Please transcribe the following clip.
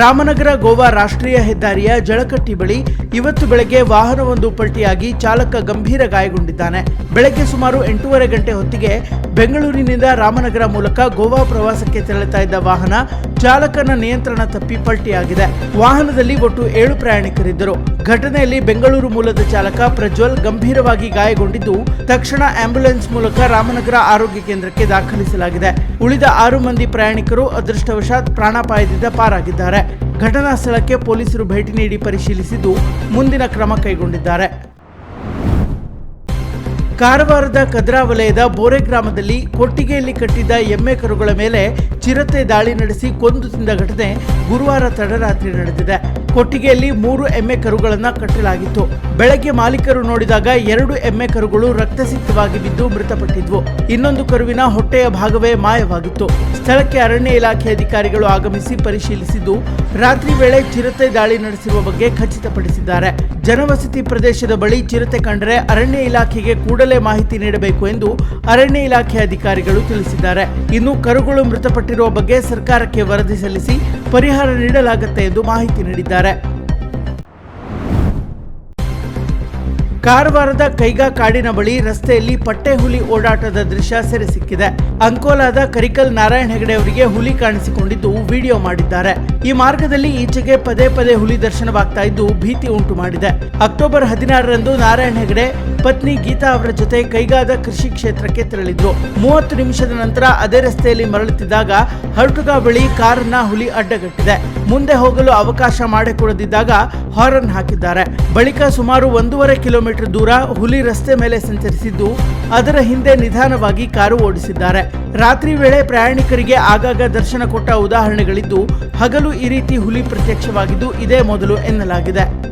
ರಾಮನಗರ ಗೋವಾ ರಾಷ್ಟ್ರೀಯ ಹೆದ್ದಾರಿಯ ಜಳಕಟ್ಟಿ ಬಳಿ ಇವತ್ತು ಬೆಳಗ್ಗೆ ವಾಹನವೊಂದು ಪಲ್ಟಿಯಾಗಿ ಚಾಲಕ ಗಂಭೀರ ಗಾಯಗೊಂಡಿದ್ದಾನೆ. ಬೆಳಗ್ಗೆ ಸುಮಾರು ಎಂಟೂವರೆ ಗಂಟೆ ಹೊತ್ತಿಗೆ ಬೆಂಗಳೂರಿನಿಂದ ರಾಮನಗರ ಮೂಲಕ ಗೋವಾ ಪ್ರವಾಸಕ್ಕೆ ತೆರಳುತ್ತಾ ಇದ್ದ ವಾಹನ ಚಾಲಕನ ನಿಯಂತ್ರಣ ತಪ್ಪಿ ಪಲ್ಟಿಯಾಗಿದೆ. ವಾಹನದಲ್ಲಿ ಒಟ್ಟು ಏಳು ಪ್ರಯಾಣಿಕರಿದ್ದರು. ಘಟನೆಯಲ್ಲಿ ಬೆಂಗಳೂರು ಮೂಲದ ಚಾಲಕ ಪ್ರಜ್ವಲ್ ಗಂಭೀರವಾಗಿ ಗಾಯಗೊಂಡಿದ್ದು, ತಕ್ಷಣ ಆಂಬ್ಯುಲೆನ್ಸ್ ಮೂಲಕ ರಾಮನಗರ ಆರೋಗ್ಯ ಕೇಂದ್ರಕ್ಕೆ ದಾಖಲಿಸಲಾಗಿದೆ. ಉಳಿದ ಆರು ಮಂದಿ ಪ್ರಯಾಣಿಕರು ಅದೃಷ್ಟವಶಾತ್ ಪ್ರಾಣಾಪಾಯದಿಂದ ಪಾರಾಗಿದ್ದಾರೆ. ಘಟನಾ ಸ್ಥಳಕ್ಕೆ ಪೊಲೀಸರು ಭೇಟಿ ನೀಡಿ ಪರಿಶೀಲಿಸಿದ್ದು, ಮುಂದಿನ ಕ್ರಮ ಕೈಗೊಂಡಿದ್ದಾರೆ. ಕಾರವಾರದ ಕದ್ರಾ ವಲಯದ ಬೋರೆ ಗ್ರಾಮದಲ್ಲಿ ಕೊಟ್ಟಿಗೆಯಲ್ಲಿ ಕಟ್ಟಿದ್ದ ಎಮ್ಮೆ ಕರುಗಳ ಮೇಲೆ ಚಿರತೆ ದಾಳಿ ನಡೆಸಿ ಕೊಂದು ತಿಂದ ಘಟನೆ ಗುರುವಾರ ತಡರಾತ್ರಿ ನಡೆದಿದೆ. ಕೊಟ್ಟಿಗೆಯಲ್ಲಿ ಮೂರು ಎಮ್ಮೆ ಕರುಗಳನ್ನು ಕಟ್ಟಲಾಗಿತ್ತು. ಬೆಳಗ್ಗೆ ಮಾಲೀಕರು ನೋಡಿದಾಗ ಎರಡು ಎಮ್ಮೆ ಕರುಗಳು ರಕ್ತಸಿಕ್ತವಾಗಿ ಬಿದ್ದು ಮೃತಪಟ್ಟಿದ್ವು. ಇನ್ನೊಂದು ಕರುವಿನ ಹೊಟ್ಟೆಯ ಭಾಗವೇ ಮಾಯವಾಗಿತ್ತು. ಸ್ಥಳಕ್ಕೆ ಅರಣ್ಯ ಇಲಾಖೆ ಅಧಿಕಾರಿಗಳು ಆಗಮಿಸಿ ಪರಿಶೀಲಿಸಿದ್ದು, ರಾತ್ರಿ ವೇಳೆ ಚಿರತೆ ದಾಳಿ ನಡೆಸಿರುವ ಬಗ್ಗೆ ಖಚಿತಪಡಿಸಿದ್ದಾರೆ. ಜನವಸತಿ ಪ್ರದೇಶದ ಬಳಿ ಚಿರತೆ ಕಂಡರೆ ಅರಣ್ಯ ಇಲಾಖೆಗೆ ಕೂಡಲೇ ಮಾಹಿತಿ ನೀಡಬೇಕು ಎಂದು ಅರಣ್ಯ ಇಲಾಖೆ ಅಧಿಕಾರಿಗಳು ತಿಳಿಸಿದ್ದಾರೆ. ಇನ್ನು ಕರುಗಳು ಮೃತಪಟ್ಟಿರುವ ಬಗ್ಗೆ ಸರ್ಕಾರಕ್ಕೆ ವರದಿ ಸಲ್ಲಿಸಿ ಪರಿಹಾರ ನೀಡಲಾಗುತ್ತೆ ಎಂದು ಮಾಹಿತಿ ನೀಡಿದ್ದಾರೆ. ಕಾರವಾರದ ಕೈಗಾ ಕಾಡಿನ ಬಳಿ ರಸ್ತೆಯಲ್ಲಿ ಪಟ್ಟೆ ಹುಲಿ ಓಡಾಟದ ದೃಶ್ಯ ಸೆರೆ ಸಿಕ್ಕಿದೆ. ಅಂಕೋಲಾದ ಕರಿಕಲ್ ನಾರಾಯಣ ಹೆಗಡೆ ಅವರಿಗೆ ಹುಲಿ ಕಾಣಿಸಿಕೊಂಡಿದ್ದು ವಿಡಿಯೋ ಮಾಡಿದ್ದಾರೆ. ಈ ಮಾರ್ಗದಲ್ಲಿ ಈಚೆಗೆ ಪದೇ ಪದೇ ಹುಲಿ ದರ್ಶನವಾಗ್ತಾ ಇದ್ದು ಭೀತಿ ಉಂಟು ಮಾಡಿದೆ. ಅಕ್ಟೋಬರ್ ಹದಿನಾರರಂದು ನಾರಾಯಣ ಹೆಗಡೆ, ಪತ್ನಿ ಗೀತಾ ಅವರ ಜೊತೆ ಕೈಗಾದ ಕೃಷಿ ಕ್ಷೇತ್ರಕ್ಕೆ ತೆರಳಿದ್ರು. ಮೂವತ್ತು ನಿಮಿಷದ ನಂತರ ಅದೇ ರಸ್ತೆಯಲ್ಲಿ ಮರಳುತ್ತಿದ್ದಾಗ ಹರ್ಟುಗ ಬಳಿ ಕಾರನ್ನ ಹುಲಿ ಅಡ್ಡಗಟ್ಟಿದೆ. ಮುಂದೆ ಹೋಗಲು ಅವಕಾಶ ಮಾಡಿಕೊಡದಿದ್ದಾಗ ಹಾರನ್ ಹಾಕಿದ್ದಾರೆ. ಬಳಿಕ ಸುಮಾರು ಒಂದೂವರೆ ಕಿಲೋಮೀಟರ್ ದೂರ ಹುಲಿ ರಸ್ತೆ ಮೇಲೆ ಸಂಚರಿಸಿದ್ದು, ಅದರ ಹಿಂದೆ ನಿಧಾನವಾಗಿ ಕಾರು ಓಡಿಸಿದ್ದಾರೆ. ರಾತ್ರಿ ವೇಳೆ ಪ್ರಯಾಣಿಕರಿಗೆ ಆಗಾಗ ದರ್ಶನ ಕೊಟ್ಟ ಉದಾಹರಣೆಗಳಿದ್ದು, ಹಗಲು ಈ ರೀತಿ ಹುಲಿ ಪ್ರತ್ಯಕ್ಷವಾಗಿದ್ದು ಇದೇ ಮೊದಲು ಎನ್ನಲಾಗಿದೆ.